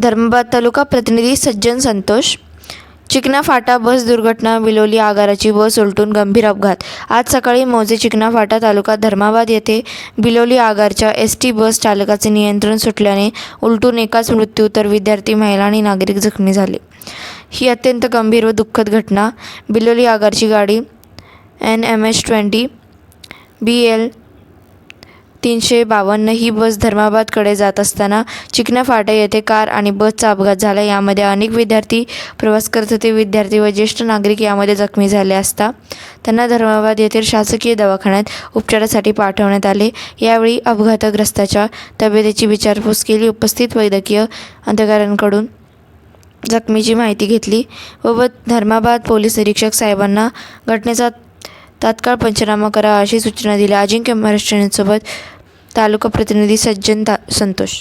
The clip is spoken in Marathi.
धर्माबाद तालुका प्रतिनिधी सज्जन संतोष. चिकना फाटा बस दुर्घटना बिलोली आगाराची बस उलटून गंभीर अपघात. आज सकाळी मौजे चिकना फाटा तालुका धर्माबाद येथे बिलोली आगारच्या एस टी बस चालकाचे नियंत्रण सुटल्याने उलटून एकाच मृत्यू तर विद्यार्थी महिला आणि नागरिक जखमी झाले. ही अत्यंत गंभीर व दुःखद घटना. बिलोली आगारची गाडी N M H twenty B L तीनशे बावन्न ही बस धर्माबादकडे जात असताना चिकना फाटा येथे कार आणि बसचा अपघात झाला. यामध्ये अनेक विद्यार्थी प्रवास करत होते. विद्यार्थी व ज्येष्ठ नागरिक यामध्ये जखमी झाले असता त्यांना धर्माबाद येथील शासकीय दवाखान्यात उपचारासाठी पाठवण्यात आले. यावेळी अपघातग्रस्ताच्या तब्येतीची विचारपूस केली. उपस्थित वैद्यकीय अधिकाऱ्यांकडून जखमीची माहिती घेतली व धर्माबाद पोलीस निरीक्षक साहेबांना घटनेचा तात्काळ पंचनामा करा अशी सूचना दिल्या. अजिंक्य महाराष्ट्रांसोबत तालुका प्रतिनिधी सज्जन ता संतोष.